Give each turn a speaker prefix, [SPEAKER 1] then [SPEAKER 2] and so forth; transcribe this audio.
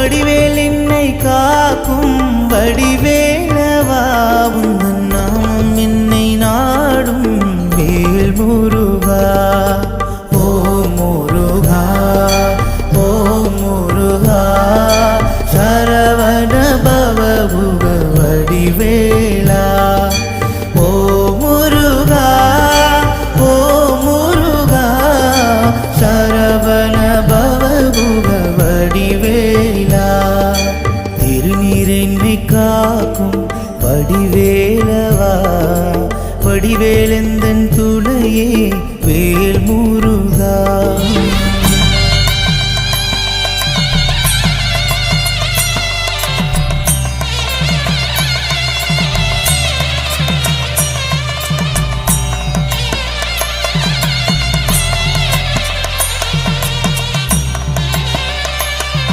[SPEAKER 1] வடிவேல் என்னை காக்கும் வடிவேலவாவும் நாமம் என்னை நாடும் வேல் முருகா. ஓ முருகா ஓ முருகா. சரவண பவபுவ வடிவேலா. ஓ முருகா ஓ முருகா. சரவண பவபுவ வடிவே காக்கும் வடிவேலவா வடிவேலந்தன் துணையே வேல் முருகா